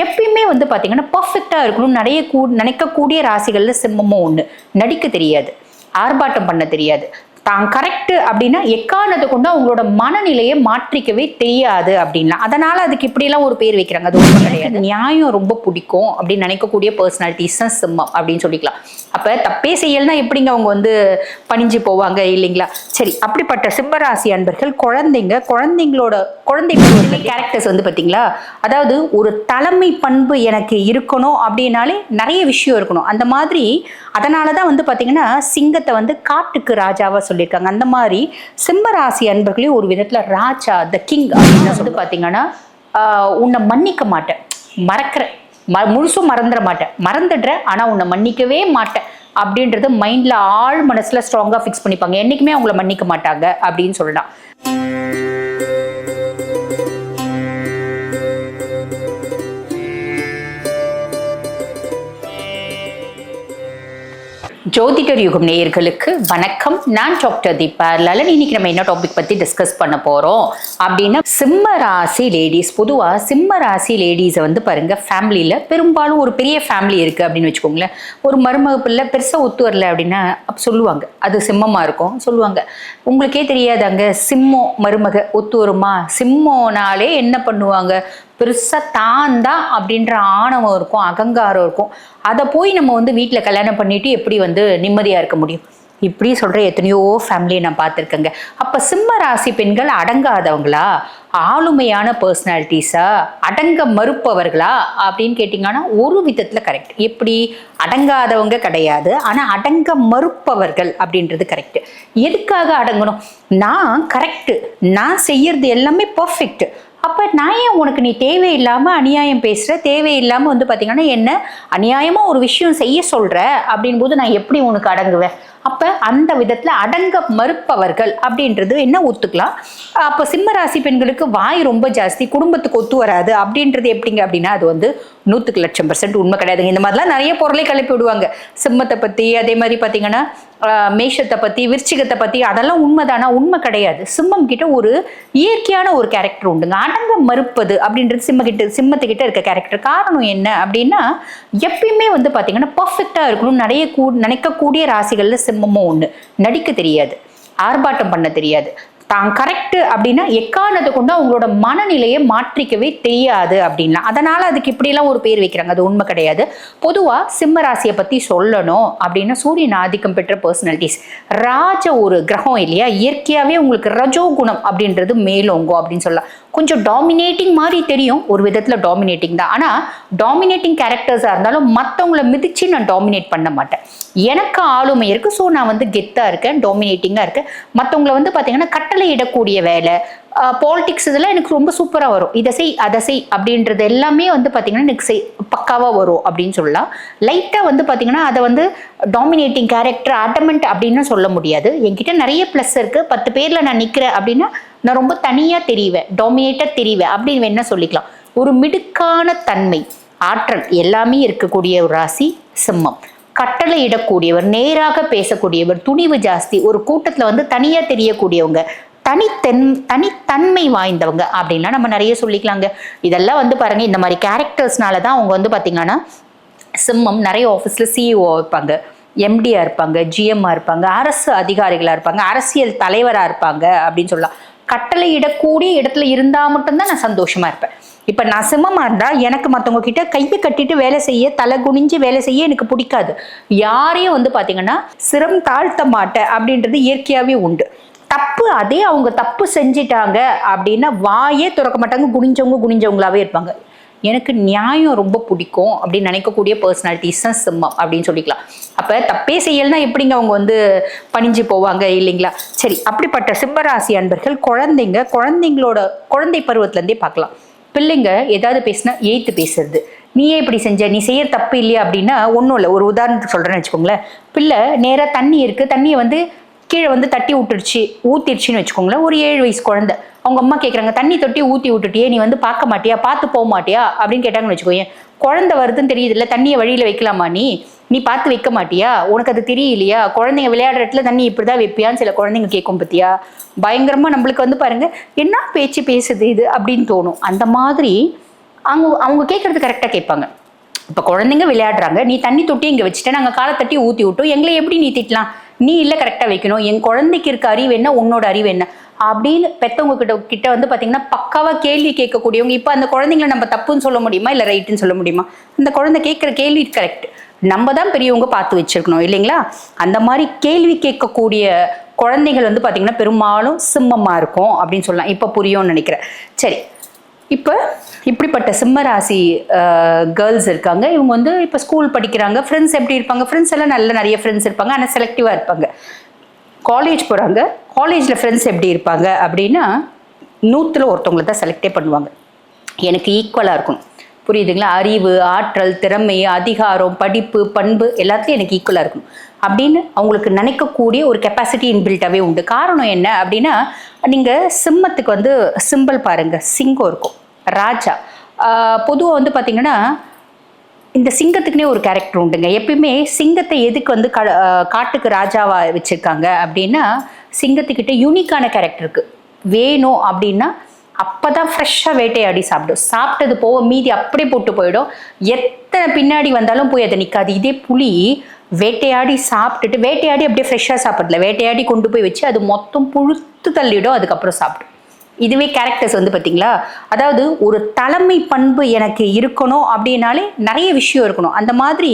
எப்பயுமே வந்து பார்த்தீங்கன்னா பர்ஃபெக்டாக இருக்கணும் நிறைய கூ நினைக்கக்கூடிய ராசிகளில் சிம்மமும் ஒன்று நடிக்க தெரியாது. ஆர்ப்பாட்டம் பண்ண தெரியாது. தான் கரெக்டு அப்படின்னா எக்காரணத்தை கொண்டு அவங்களோட மனநிலையை மாற்றிக்கவே தெரியாது அப்படின்லாம் அதனால அதுக்கு இப்படியெல்லாம் ஒரு பேர் வைக்கிறாங்க. அது ஒன்றும் கிடையாது. நியாயம் ரொம்ப பிடிக்கும் அப்படின்னு நினைக்கக்கூடிய பர்சனாலிட்டிஸ் தான் சிம்மம் அப்படின்னு சொல்லிக்கலாம். அப்போ தப்பே செய்யல்னா எப்படிங்க அவங்க வந்து பணிஞ்சு போவாங்க இல்லைங்களா? சரி அப்படிப்பட்ட சிம்மராசி அன்பர்கள் குழந்தைங்க குழந்தைங்களோட குழந்தைங்களோட கேரக்டர்ஸ் வந்து பார்த்தீங்களா? அதாவது ஒரு தலைமை பண்பு எனக்கு இருக்கணும் அப்படின்னாலே நிறைய விஷயம் இருக்கணும். அந்த மாதிரி அதனால தான் வந்து பார்த்தீங்கன்னா சிங்கத்தை வந்து காட்டுக்கு ராஜாவாக சொல்லியிருக்காங்க. அந்த மாதிரி சிம்மராசி அன்பர்களையும் ஒரு விதத்தில் ராஜா த கிங் அப்படின்னு வந்து பார்த்தீங்கன்னா ஆஹ் உன்னை மன்னிக்க மாட்டேன். மறக்கிறேன் ம முழுசும் மறந்துட மாட்டேன். மறந்துடுறேன் ஆனால் உன்னை மன்னிக்கவே மாட்டேன். அப்படின்றது மைண்டில் ஆழ் மனசில் ஸ்ட்ராங்காக ஃபிக்ஸ் பண்ணிப்பாங்க. என்றைக்குமே அவங்கள மன்னிக்க மாட்டாங்க அப்படின்னு சொல்லலாம். ஜோதிடர் யுகம் நேயர்களுக்கு வணக்கம். நான் டாக்டர் தீபா. லலன் இன்னைக்கு நம்ம என்ன டாபிக் பத்தி டிஸ்கஸ் பண்ண போறோம்? அப்படின்னா சிம்ம ராசி லேடிஸ் பொதுவா சிம்ம ராசி லேடிஸை வந்து பாருங்க ஃபேமிலியில பெரும்பாலும் ஒரு பெரிய ஃபேமிலி இருக்கு அப்படின்னு வச்சுக்கோங்களேன். ஒரு மருமக பிள்ளை பெருசா ஒத்து வரல அப்படின்னா சொல்லுவாங்க அது சிம்மமா இருக்கும் சொல்லுவாங்க. உங்களுக்கே தெரியாதாங்க சிம்மம் மருமக ஒத்து வருமா? சிம்மோனாலே என்ன பண்ணுவாங்க? பெருசாக தான் தான் அப்படின்ற ஆணவம் இருக்கும் அகங்காரம் இருக்கும். அதை போய் நம்ம வந்து வீட்டில் கல்யாணம் பண்ணிட்டு எப்படி வந்து நிம்மதியாக இருக்க முடியும்? இப்படி சொல்கிற எத்தனையோ ஃபேமிலியை நான் பார்த்துருக்கேங்க. அப்போ சிம்ம ராசி பெண்கள் அடங்காதவங்களா? ஆளுமையான பர்சனாலிட்டிஸா அடங்க மறுப்பவர்களா? அப்படின்னு கேட்டிங்கன்னா ஒரு விதத்தில் கரெக்ட் எப்படி? அடங்காதவங்க கிடையாது. ஆனால் அடங்க மறுப்பவர்கள் அப்படின்றது கரெக்ட் எதுக்காக அடங்கணும்? நான் கரெக்டு நான் செய்யறது எல்லாமே பர்ஃபெக்ட் அப்போ நான் ஏன் உனக்கு நீ தேவையில்லாமல் அநியாயம் பேசுகிற தேவையில்லாமல் வந்து பார்த்தீங்கன்னா என்ன? அநியாயமாக ஒரு விஷயம் செய்ய சொல்கிற அப்படின் போது நான் எப்படி உனக்கு அடங்குவேன்? அப்போ அந்த விதத்தில் அடங்க மறுப்பவர்கள் அப்படின்றது என்ன? ஒத்துக்கலாம். அப்போ சிம்ம ராசி பெண்களுக்கு வாய் ரொம்ப ஜாஸ்தி குடும்பத்துக்கு ஒத்து வராது அப்படின்றது எப்படிங்க அப்படின்னா அது வந்து நூற்றுக்கு லட்சம் பர்சன்ட் உண்மை கிடையாதுங்க. இந்த மாதிரிலாம் நிறைய பொருளை கிளப்பி விடுவாங்க. சிம்மத்தை பற்றி அதே மாதிரி பார்த்தீங்கன்னா மேஷத்தை பற்றி விருச்சிகத்தை பற்றி அதெல்லாம் உண்மைதானா? உண்மை கிடையாது. சிம்மம் கிட்ட ஒரு இயற்கையான ஒரு கேரக்டர் உண்டுங்க. அடங்க மறுப்பது அப்படின்றது சிம்ம கிட்ட சிம்மத்துக்கிட்ட இருக்க கேரக்டர் காரணம் என்ன அப்படின்னா எப்பயுமே வந்து பார்த்தீங்கன்னா பர்ஃபெக்டாக இருக்கணும் நிறைய கூ நினைக்கக்கூடிய ராசிகளில் சிம்மமும் ஒன்று நடிக்க தெரியாது. ஆர்ப்பாட்டம் பண்ண தெரியாது. தான் கரெக்டு அப்படின்னா எக்காரணத்தை கொண்டு அவங்களோட மனநிலையை மாற்றிக்கவே தெரியாது அப்படின்லாம் அதனால அதுக்கு இப்படியெல்லாம் ஒரு பேர் வைக்கிறாங்க. அது உண்மை கிடையாது. பொதுவாக சிம்ம ராசியை பற்றி சொல்லணும் அப்படின்னா சூரியன் ஆதிக்கம் பெற்ற பர்சனாலிட்டிஸ் ராஜ ஒரு கிரகம் இல்லையா? இயற்கையாகவே உங்களுக்கு ரஜோ குணம் அப்படின்றது மேலோங்கும் அப்படின்னு சொல்லலாம். கொஞ்சம் டாமினேட்டிங் மாதிரி தெரியும். ஒரு விதத்தில் டாமினேட்டிங் தான். ஆனால் டாமினேட்டிங் கேரக்டர்ஸாக இருந்தாலும் மற்றவங்கள மிதித்து நான் டாமினேட் பண்ண மாட்டேன். எனக்கு ஆளுமை இருக்குது ஸோ நான் வந்து கெத்தாக இருக்கேன் டாமினேட்டிங்காக இருக்கேன். மற்றவங்கள வந்து பார்த்தீங்கன்னா கட்டளை இடக்கூடிய வேலை. பாலிடிக்ஸ் இதெல்லாம் எனக்கு ரொம்ப சூப்பராக வரும். இதை செய் அதை செய் அப்படின்றது எல்லாமே வந்து பார்த்தீங்கன்னா எனக்கு செய் பக்காவாக வரும் அப்படின்னு சொல்லலாம். லைட்டாக வந்து பார்த்தீங்கன்னா அதை வந்து டாமினேட்டிங் கேரக்டர் அட்டமெண்ட் அப்படின்னு சொல்ல முடியாது. என்கிட்ட நிறைய ப்ளஸ் இருக்குது பத்து பேரில் நான் நிற்கிறேன் அப்படின்னா நான் ரொம்ப தனியாக தெரிவேன் டொமினேட்டாக தெரிவேன் அப்படின்னு வேணால் சொல்லிக்கலாம். ஒரு மிடுக்கான தன்மை ஆற்றல் எல்லாமே இருக்கக்கூடிய ஒரு ராசி சிம்மம். கட்டளை இடக்கூடியவர் நேராக பேசக்கூடியவர் துணிவு ஜாஸ்தி ஒரு கூட்டத்தில் வந்து தனியாக தெரியக்கூடியவங்க தனித்தன் தனித்தன்மை வாய்ந்தவங்க அப்படின்லாம் நம்ம நிறைய சொல்லிக்கலாங்க. இதெல்லாம் வந்து பாருங்கள் இந்த மாதிரி கேரக்டர்ஸ்னால தான் அவங்க வந்து பார்த்தீங்கன்னா சிம்மம் நிறைய ஆஃபீஸில் சிஇஓ இருப்பாங்க எம்டியாக இருப்பாங்க ஜிஎம்மாக இருப்பாங்க அரசு அதிகாரிகளாக இருப்பாங்க அரசியல் தலைவராக இருப்பாங்க அப்படின்னு சொல்லலாம். கட்டளையிடக்கூடிய இடத்துல இருந்தால் மட்டும்தான் நான் சந்தோஷமா இருப்பேன். இப்போ நான் சிம்மமாக இருந்தால் எனக்கு மற்றவங்க கிட்ட கையை கட்டிட்டு வேலை செய்ய தலை குனிஞ்சு வேலை செய்ய எனக்கு பிடிக்காது. யாரையும் வந்து பார்த்தீங்கன்னா சிரம் தாழ்த்த மாட்டேன் அப்படின்றது இயற்கையாகவே உண்டு. தப்பு அதே அவங்க தப்பு செஞ்சிட்டாங்க அப்படின்னா வாயே திறக்க மாட்டாங்க குனிஞ்சவங்க குனிஞ்சவங்களாவே இருப்பாங்க. எனக்கு நியாயம் ரொம்ப பிடிக்கும் அப்படின்னு நினைக்கக்கூடிய பர்சனாலிட்டிஸ் தான் சிம்மம் அப்படின்னு சொல்லிக்கலாம். அப்போ தப்பே செய்யலைன்னா எப்படிங்க அவங்க வந்து பணிஞ்சு போவாங்க இல்லைங்களா? சரி அப்படிப்பட்ட சிம்மராசி அன்பர்கள் குழந்தைங்க குழந்தைங்களோட குழந்தை பருவத்துலேருந்தே பார்க்கலாம். பிள்ளைங்க ஏதாவது பேசினா எய்த்து பேசுறது. நீயே இப்படி செஞ்ச? நீ செய்யற தப்பு இல்லையா அப்படின்னா ஒன்றும் இல்லை. ஒரு உதாரணத்துக்கு சொல்கிறேன்னு வச்சுக்கோங்களேன். பிள்ளை நேராக தண்ணி இருக்குது தண்ணியை வந்து கீழே வந்து தட்டி விட்டுருச்சு ஊத்திருச்சுன்னு வச்சுக்கோங்களேன். ஒரு ஏழு வயசு குழந்தை. அவங்க அம்மா கேட்குறாங்க தண்ணி தொட்டி ஊற்றி விட்டுட்டியே நீ வந்து பார்க்க மாட்டியா? பார்த்து போக மாட்டியா? அப்படின்னு கேட்டாங்கன்னு வச்சுக்கோங்க குழந்தை வருதுன்னு தெரியுது இல்லை தண்ணியை வழியில் வைக்கலாமா நீ? நீ பார்த்து வைக்க மாட்டியா? உனக்கு அது தெரியலையா? குழந்தைங்க விளையாடுற இடத்துல தண்ணி இப்படி தான் வைப்பியான்னு சில குழந்தைங்க கேட்கும் பத்தியா? பயங்கரமாக நம்மளுக்கு வந்து பாருங்க என்ன பேச்சு பேசுது இது? அப்படின்னு தோணும். அந்த மாதிரி அவங்க அவங்க கேட்கறது கரெக்டாக கேட்பாங்க. இப்போ குழந்தைங்க விளையாடுறாங்க நீ தண்ணி தொட்டி இங்கே வச்சுட்டு நாங்கள் காலை தட்டி ஊற்றி விட்டோம் எங்களை எப்படி நீ திட்டலாம்? நீ இல்லை கரெக்டாக வைக்கணும். என் குழந்தைக்கு இருக்க அறிவு என்ன? உன்னோட அறிவு என்ன? அப்படின்னு பெத்தவங்க கிட்ட கிட்ட வந்து பார்த்தீங்கன்னா பக்காவாக கேள்வி கேட்கக்கூடியவங்க இப்போ அந்த குழந்தைங்கள நம்ம தப்புன்னு சொல்ல முடியுமா இல்லை ரைட்டுன்னு சொல்ல முடியுமா? அந்த குழந்தை கேட்குற கேள்வி கரெக்ட் நம்ம தான் பெரியவங்க பார்த்து வச்சிருக்கணும் இல்லைங்களா? அந்த மாதிரி கேள்வி கேட்கக்கூடிய குழந்தைகள் வந்து பார்த்திங்கன்னா பெரும்பாலும் சிம்மமாக இருக்கும் அப்படின்னு சொல்லலாம். இப்போ புரியும்னு நினைக்கிறேன். சரி. இப்போ இப்படிப்பட்ட சிம்ம ராசி கேர்ள்ஸ் இருக்காங்க. இவங்க வந்து இப்போ ஸ்கூல் படிக்கிறாங்க. ஃப்ரெண்ட்ஸ் எப்படி இருப்பாங்க? ஃப்ரெண்ட்ஸ் எல்லாம் நல்ல நிறைய ஃப்ரெண்ட்ஸ் இருப்பாங்க. ஆனால் செலக்டிவாக இருப்பாங்க. காலேஜ் போகிறாங்க காலேஜில் ஃப்ரெண்ட்ஸ் எப்படி இருப்பாங்க அப்படின்னா நூற்றில் ஒருத்தவங்களை தான் செலக்டே பண்ணுவாங்க. எனக்கு ஈக்குவலாக இருக்கணும். புரியுதுங்களா? அறிவு ஆற்றல் திறமை அதிகாரம் படிப்பு பண்பு எல்லாத்தையும் எனக்கு ஈக்குவலாக இருக்கும் அப்படின்னு அவங்களுக்கு நினைக்கக்கூடிய ஒரு கெப்பாசிட்டி இன்பில்ட்டாகவே உண்டு. காரணம் என்ன அப்படின்னா நீங்கள் சிம்மத்துக்கு வந்து சிம்பிள் பாருங்கள் சிங்கம் இருக்கும். ராஜா. பொதுவாக வந்து பார்த்திங்கன்னா இந்த சிங்கத்துக்குனே ஒரு கேரக்டர் உண்டுங்க. எப்பயுமே சிங்கத்தை எதுக்கு வந்து க காட்டுக்கு ராஜாவா வச்சிருக்காங்க அப்படின்னா சிங்கத்துக்கிட்ட யூனிக்கான கேரக்டர் இருக்கு. வேணும் அப்படின்னா அப்பதான் ஃப்ரெஷ்ஷாக வேட்டையாடி சாப்பிடும். சாப்பிட்டது போக மீதி அப்படியே போட்டு போயிடும். எத்தனை பின்னாடி வந்தாலும் போய் அதை நிற்காது இதே புளி வேட்டையாடி சாப்பிட்டுட்டு வேட்டையாடி அப்படியே ஃப்ரெஷ்ஷாக சாப்பிடல. வேட்டையாடி கொண்டு போய் வச்சு அது மொத்தம் புழுத்து தள்ளிடும் அதுக்கப்புறம் சாப்பிடும். இதுவே கேரக்டர்ஸ் வந்து பார்த்தீங்களா? அதாவது ஒரு தலைமை பண்பு எனக்கு இருக்கணும் அப்படின்னாலே நிறைய விஷயம் இருக்கணும். அந்த மாதிரி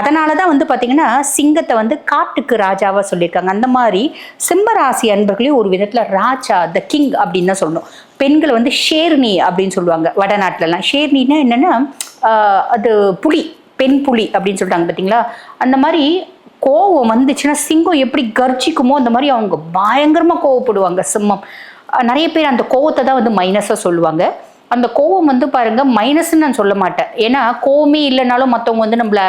அதனால தான் வந்து பார்த்தீங்கன்னா சிங்கத்தை வந்து காட்டுக்கு ராஜாவாக சொல்லியிருக்காங்க. அந்த மாதிரி சிம்மராசி அன்பர்களையும் ஒரு விதத்தில் ராஜா த கிங் அப்படின்னு தான் சொல்லணும். பெண்களை வந்து ஷேர்னி அப்படின்னு சொல்லுவாங்க வடநாட்டிலலாம். ஷேர்னின்னா என்னென்னா அது புலி பெண் புலி அப்படின்னு சொல்லிட்டாங்க பார்த்தீங்களா? அந்த மாதிரி கோவம் வந்துச்சுன்னா சிங்கம் எப்படி கர்ஜிக்குமோ அந்த மாதிரி அவங்க பயங்கரமாக கோவப்படுவாங்க சிம்மம். நிறைய பேர் அந்த கோவத்தை தான் வந்து மைனஸாக சொல்லுவாங்க. அந்த கோவம் வந்து பாருங்க மைனஸ்ன்னு நான் சொல்ல மாட்டேன். ஏன்னா கோவமே இல்லைனாலும் மற்றவங்க வந்து நம்மளை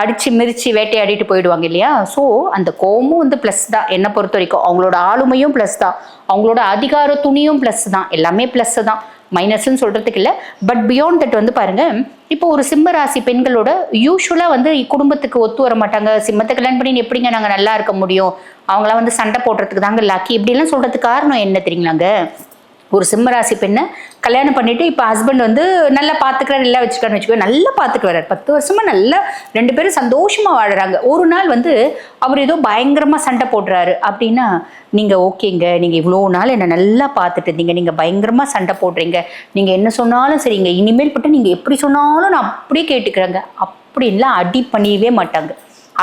அடித்து மிரிச்சு வேட்டையாடிட்டு போயிடுவாங்க இல்லையா? ஸோ அந்த கோவமும் வந்து ப்ளஸ் தான். என்னை பொறுத்த வரைக்கும் அவங்களோட ஆளுமையும் ப்ளஸ் தான். அவங்களோட அதிகார துணியும் ப்ளஸ் தான். எல்லாமே ப்ளஸ் தான். மைனஸ்ன்னு சொல்கிறதுக்கு இல்லை. பட் பியாண்ட் தட் வந்து பாருங்கள் இப்போ ஒரு சிம்ம ராசி பெண்களோட யூஸ்வலாக வந்து குடும்பத்துக்கு ஒத்து வர மாட்டாங்க. சிம்மத்தை கல்யாணம் பண்ணி எப்படிங்க நாங்கள் நல்லா இருக்க முடியும்? அவங்களாம் வந்து சண்டை போடுறதுக்கு தாங்க லக்கி இப்படிலாம் சொல்கிறதுக்கு காரணம் என்ன தெரியுங்களாங்க? ஒரு சிம்மராசி பெண்ணை கல்யாணம் பண்ணிட்டு இப்போ ஹஸ்பண்ட் வந்து நல்லா பார்த்துக்கிறாரு எல்லாம் வச்சுக்கான்னு வச்சுக்கோ நல்லா பார்த்துட்டு வர்றாரு பத்து வருஷமா நல்லா ரெண்டு பேரும் சந்தோஷமா வாழறாங்க. ஒரு நாள் வந்து அவர் ஏதோ பயங்கரமா சண்டை போடுறாரு. அப்படின்னா நீங்க ஓகேங்க. நீங்க இவ்வளோ நாள் என்னை நல்லா பார்த்துட்டு இருந்தீங்க. நீங்க பயங்கரமா சண்டை போடுறீங்க. நீங்க என்ன சொன்னாலும் சரிங்க இனிமேல் பட்டு நீங்க எப்படி சொன்னாலும் நான் அப்படியே கேட்டுக்கிறேங்க. அப்படின்லாம் அடி பண்ணியவே மாட்டாங்க.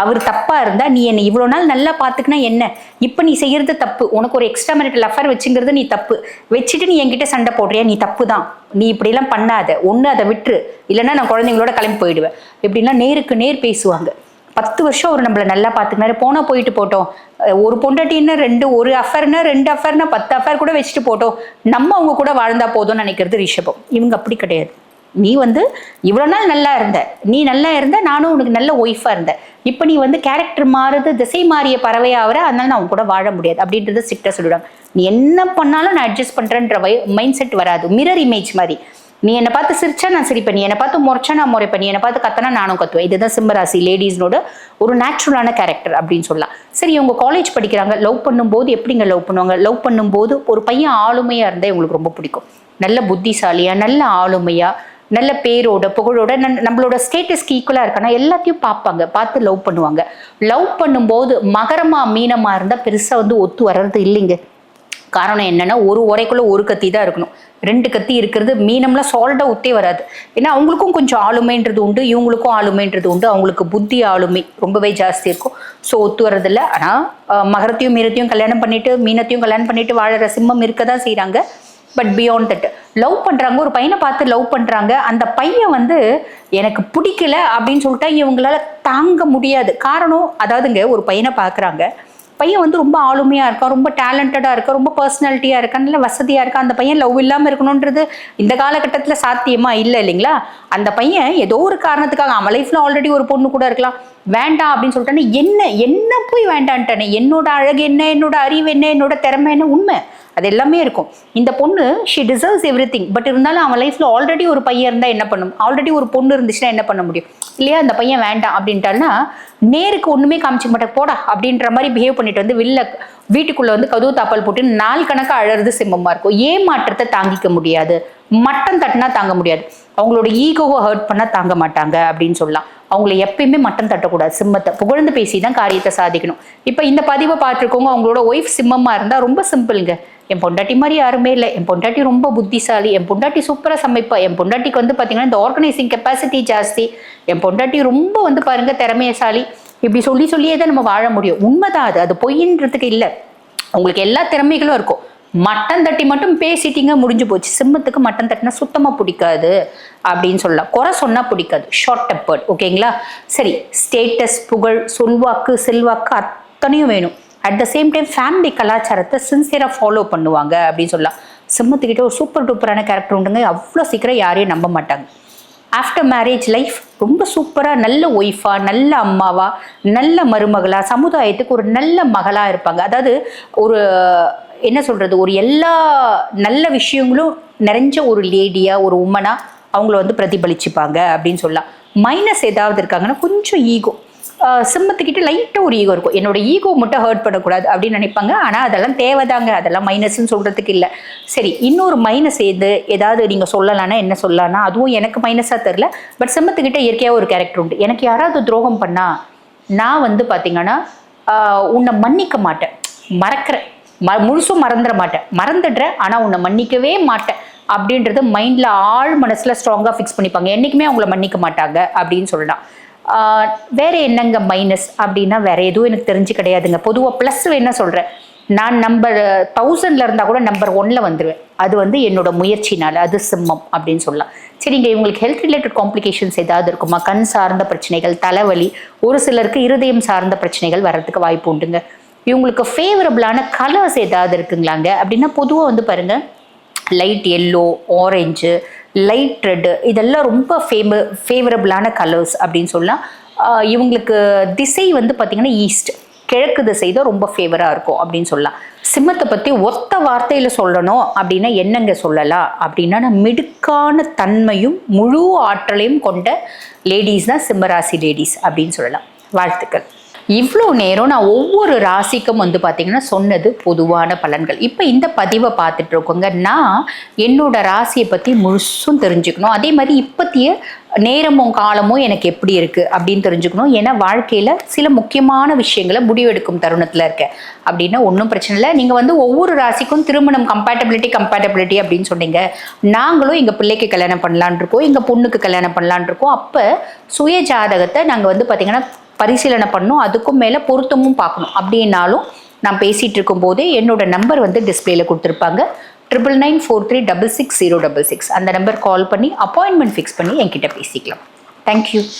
அவர் தப்பா இருந்தா நீ என்னை இவ்வளோ நாள் நல்லா பார்த்துக்கினா என்ன? இப்போ நீ செய்யறது தப்பு. உனக்கு ஒரு எக்ஸ்ட்ரா மினிட் லஃபர் வச்சுங்கிறது நீ தப்பு. வச்சுட்டு நீ என்கிட்ட சண்டை போடுறியா? நீ தப்பு தான் நீ இப்படிலாம் பண்ணாத. ஒன்று அதை விட்டுரு. இல்லைன்னா நான் குழந்தைங்களோட கிளம்பி போயிடுவேன். இப்படின்னா நேருக்கு நேர் பேசுவாங்க. பத்து வருஷம் அவர் நம்மளை நல்லா பார்த்துக்கினாரு. போனா போயிட்டு போட்டோம். ஒரு பொண்டாட்டின்னா ரெண்டு ஒரு அஃபர்னா ரெண்டு அஃபர்னா பத்து அஃபர் கூட வச்சுட்டு போட்டோம். நம்ம அவங்க கூட வாழ்ந்தா போதும்னு நினைக்கிறது ரிஷபம். இவங்க அப்படி கிடையாது. நீ வந்து இவ்வளோ நாள் நல்லா இருந்த. நீ நல்லா இருந்த நானும் உனக்கு நல்ல ஒய்ஃபாக இருந்தேன். இப்போ நீ வந்து கேரக்டர் மாறுது திசை மாறிய பறவையாகிற அதனால நான் உன் கூட வாழ முடியாது. அப்படின்றத ஸ்ட்ரிக்டாக சொல்லிவிடுவாங்க நீ என்ன பண்ணாலும் நான் அட்ஜஸ்ட் பண்ணுறேன்ற வை மைண்ட் செட் வராது. மிரர் இமேஜ் மாதிரி. நீ என்னை பார்த்து சிரிச்சா நான் சிரிப்பேன். நீ என்னை பார்த்து முறைச்சா நான் முறைப்பேன். நீ என்னை பார்த்து கத்தனா நானும் கத்துவேன். இதுதான் சிம்மராசி. லேடிஸ்னோட ஒரு நேச்சுரலான கேரக்டர் அப்படின்னு சொல்லலாம். சரி இவங்க காலேஜ் படிக்கிறாங்க. லவ் பண்ணும்போது எப்படிங்க லவ் பண்ணுவாங்க? லவ் பண்ணும்போது ஒரு பையன் ஆளுமையாக இருந்தால் இவங்களுக்கு ரொம்ப பிடிக்கும். நல்ல புத்திசாலியாக நல்ல ஆளுமையாக நல்ல பேரோட புகழோட நன்- நம்மளோட ஸ்டேட்டஸ்க்கு ஈக்குவலாக இருக்கானா எல்லாத்தையும் பார்ப்பாங்க பார்த்து லவ் பண்ணுவாங்க. லவ் பண்ணும்போது மகரமாக மீனமாக இருந்தால் பெருசாக வந்து ஒத்து வர்றது இல்லைங்க. காரணம் என்னன்னா ஒரு உரைக்குள்ள ஒரு கத்தி தான் இருக்கணும். ரெண்டு கத்தி இருக்கிறது மீனம்லாம் சால்டாக ஒத்தே வராது. ஏன்னா அவங்களுக்கும் கொஞ்சம் ஆளுமைன்றது உண்டு இவங்களுக்கும் ஆளுமைன்றது உண்டு அவங்களுக்கு புத்தி ஆளுமை ரொம்பவே ஜாஸ்தி இருக்கும். ஸோ ஒத்து வர்றதில்ல. ஆனால் மகரத்தையும் மீனத்தையும் கல்யாணம் பண்ணிட்டு மீனத்தையும் கல்யாணம் பண்ணிட்டு வாழற சிம்மம் இருக்க தான் செய்கிறாங்க பட் பியாண்ட் தட் லவ் பண்ணுறாங்க ஒரு பையனை பார்த்து லவ் பண்ணுறாங்க அந்த பையன் வந்து எனக்கு பிடிக்கல அப்படின்னு சொல்லிட்டா இவங்களால தாங்க முடியாது. காரணம் அதாவதுங்க ஒரு பையனை பார்க்குறாங்க. பையன் வந்து ரொம்ப ஆளுமையாக இருக்கான் ரொம்ப டேலண்டடாக இருக்கான் ரொம்ப பர்சனாலிட்டியாக இருக்கான் நல்ல வசதியாக இருக்கா. அந்த பையன் லவ் இல்லாமல் இருக்கணுன்றது இந்த காலகட்டத்தில் சாத்தியமாக இல்லை இல்லைங்களா? அந்த பையன் ஏதோ ஒரு காரணத்துக்காக அவன் லைஃப்பில் ஆல்ரெடி ஒரு பொண்ணு கூட இருக்கலாம். வேண்டாம் அப்படின்னு சொல்லிட்டானே என்ன என்ன போய் வேண்டான்ட்டானே? என்னோட அழகு என்ன? என்னோட அறிவு என்ன? என்னோட திறமை என்ன? உண்மை. அது எல்லாமே இருக்கும். இந்த பொண்ணு she deserves everything but இருந்தாலும் அவன் லைஃப்ல ஆல்ரெடி ஒரு பையன் இருந்தா என்ன பண்ணும்? ஆல்ரெடி ஒரு பொண்ணு இருந்துச்சுன்னா என்ன பண்ண முடியும்? இல்லையா அந்த பையன் வேண்டாம் அப்படின்ட்டான்னா நேருக்கு ஒண்ணுமே காமிச்சிக்க மாட்டேன். போடா அப்படின்ற மாதிரி பிஹேவ் பண்ணிட்டு வந்து வில்ல வீட்டுக்குள்ள வந்து கதவு தாப்பால் போட்டு நாள் கணக்கா அழறது சிம்மமா இருக்கும். ஏமாற்றத்தை தாங்கிக்க முடியாது. மட்டம் தட்டினா தாங்க முடியாது. அவங்களோட ஈகோவை ஹர்ட் பண்ணா தாங்க மாட்டாங்க அப்படின்னு சொல்லலாம். அவங்கள எப்பயுமே மட்டம் தட்டக்கூடாது. சிம்மத்தை புகழ்ந்து பேசி தான் காரியத்தை சாதிக்கணும். இப்போ இந்த பதிவை பார்த்துருக்கவங்க அவங்களோட ஒய்ஃப் சிம்மமா இருந்தா ரொம்ப சிம்பிளுங்க என் பொண்டாட்டி மாதிரி யாருமே இல்லை. என் பொண்டாட்டி ரொம்ப புத்திசாலி. என் பொண்டாட்டி சூப்பராக சமைப்பா. என் பொண்டாட்டிக்கு வந்து பார்த்தீங்கன்னா இந்த ஆர்கனைசிங் கெப்பாசிட்டி ஜாஸ்தி. என் பொண்டாட்டி ரொம்ப வந்து பாருங்க திறமையசாலி. இப்படி சொல்லி சொல்லியே தான் நம்ம வாழ முடியும். உண்மைதான் அது. அது பொய்ன்றதுக்கு இல்லை. உங்களுக்கு எல்லா திறமைகளும் இருக்கும். மட்டன் தட்டி மட்டும் பேசிட்டீங்க முடிஞ்சு போச்சு. சிம்மத்துக்கு மட்டன் தட்டினா சுத்தமாக பிடிக்காது அப்படின்னு சொல்லலாம். குறை சொன்னால் பிடிக்காது. ஷார்ட் டெப்பர்ட் ஓகேங்களா? சரி ஸ்டேட்டஸ் புகழ் சொல்வாக்கு செல்வாக்கு அத்தனையும் வேணும். At the same time family கலாச்சாரத்தை சின்சியராக ஃபாலோ பண்ணுவாங்க அப்படின்னு சொல்லலாம். சிம்மத்துக்கிட்ட ஒரு சூப்பர் டூப்பரான கேரக்டர் உண்டுங்க. அவ்வளோ சீக்கிரம் யாரையும் நம்ப மாட்டாங்க. ஆஃப்டர் மேரேஜ் லைஃப் ரொம்ப சூப்பராக நல்ல ஒய்ஃபாக நல்ல அம்மாவா நல்ல மருமகளாக சமுதாயத்துக்கு ஒரு நல்ல மகளாக இருப்பாங்க. அதாவது ஒரு என்ன சொல்கிறது ஒரு எல்லா நல்ல விஷயங்களும் நிறைஞ்ச ஒரு லேடியாக ஒரு உமனாக அவங்கள வந்து பிரதிபலிச்சுப்பாங்க அப்படின்னு சொல்லலாம். மைனஸ் ஏதாவது இருக்காங்கன்னா கொஞ்சம் ஈகோ சிம்மத்துக்கிட்ட லைட்டாக ஒரு ஈகோ இருக்கும். என்னோட ஈகோ மட்டும் ஹர்ட் பண்ணக்கூடாது அப்படின்னு நினைப்பாங்க. ஆனால் அதெல்லாம் தேவைதாங்க. அதெல்லாம் மைனஸ்ன்னு சொல்கிறதுக்கு இல்லை. சரி இன்னொரு மைனஸ் எது? ஏதாவது நீங்கள் சொல்லலான்னா என்ன சொல்லலாம்னா அதுவும் எனக்கு மைனஸாக தெரில பட் சிம்மத்துக்கிட்ட இயற்கையாக ஒரு கேரக்டர் உண்டு. எனக்கு யாராவது துரோகம் பண்ணால் நான் வந்து பார்த்தீங்கன்னா உன்னை மன்னிக்க மாட்டேன். மறக்கிறேன் ம முழுசும் மறந்துட மாட்டேன். மறந்துடுறேன் ஆனால் உன்னை மன்னிக்கவே மாட்டேன். அப்படின்றது மைண்டில் ஆழ் மனசில் ஸ்ட்ராங்காக ஃபிக்ஸ் பண்ணிப்பாங்க. என்றைக்குமே அவங்கள மன்னிக்க மாட்டாங்க அப்படின்னு சொல்லலாம். வேற என்னங்க மைனஸ் அப்படின்னா வேற எதுவும் எனக்கு தெரிஞ்சு கிடையாதுங்க. பொதுவாக ப்ளஸ் என்ன சொல்கிறேன் நான் நம்பர் தௌசண்டில் இருந்தால் கூட நம்பர் ஒன்ல வந்துடுவேன் அது வந்து என்னோட முயற்சினால் அது சிம்மம் அப்படின்னு சொல்லலாம். சரிங்க இவங்களுக்கு ஹெல்த் ரிலேட்டட் காம்ப்ளிகேஷன்ஸ் ஏதாவது இருக்குமா? கண் சார்ந்த பிரச்சனைகள் தலைவலி ஒரு சிலருக்கு இருதயம் சார்ந்த பிரச்சனைகள் வர்றதுக்கு வாய்ப்பு உண்டுங்க. இவங்களுக்கு ஃபேவரபிளான கலர்ஸ் ஏதாவது இருக்குங்களாங்க? அப்படின்னா பொதுவாக வந்து பாருங்க light yellow orange light red இதெல்லாம் ரொம்ப ஃபேம ஃபேவரபிளான கலர்ஸ் அப்படின்னு சொல்லலாம். இவங்களுக்கு திசை வந்து பார்த்திங்கன்னா ஈஸ்ட் கிழக்கு திசை தான் ரொம்ப ஃபேவராக இருக்கும் அப்படின்னு சொல்லலாம். சிம்மத்தை பற்றி ஒத்த வார்த்தையில் சொல்லணும் அப்படின்னா என்னங்க சொல்லலாம்? அப்படின்னா மிடுக்கான தன்மையும் முழு ஆற்றலையும் கொண்ட லேடிஸ் தான் சிம்மராசி லேடிஸ் அப்படின்னு சொல்லலாம். வாழ்த்துக்கள். இவ்வளோ நேரம் நான் ஒவ்வொரு ராசிக்கும் வந்து பார்த்தீங்கன்னா சொன்னது பொதுவான பலன்கள். இப்போ இந்த பதிவை பார்த்துட்டு இருக்கோங்க. நான் என்னோட ராசியை பற்றி முழுசும் தெரிஞ்சுக்கணும். அதே மாதிரி இப்பத்திய நேரமும் காலமும் எனக்கு எப்படி இருக்குது அப்படின்னு தெரிஞ்சுக்கணும். ஏன்னா வாழ்க்கையில் சில முக்கியமான விஷயங்களை முடிவெடுக்கும் தருணத்தில் இருக்கேன். அப்படின்னா ஒன்றும் பிரச்சனை இல்லை. நீங்கள் வந்து ஒவ்வொரு ராசிக்கும் திருமணம் கம்பேட்டபிலிட்டி கம்பேட்டபிலிட்டி அப்படின்னு சொன்னீங்க. நாங்களும் எங்கள் பிள்ளைக்கு கல்யாணம் பண்ணலான் இருக்கோம். எங்கள் பொண்ணுக்கு கல்யாணம் பண்ணலான் இருக்கோம். அப்போ சுய ஜாதகத்தை நாங்கள் வந்து பார்த்திங்கன்னா பரிசீலனை பண்ணணும். அதுக்கும் மேலே பொருத்தமும் பார்க்கணும். அப்படின்னாலும் நான் பேசிகிட்டு இருக்கும்போதே என்னோட நம்பர் வந்து டிஸ்பிளேல கொடுத்துருப்பாங்க. Triple nine four three double six zero double six அந்த நம்பர் கால் பண்ணி அப்பாயின்மெண்ட் ஃபிக்ஸ் பண்ணி என்கிட்ட பேசிக்கலாம். தேங்க்யூ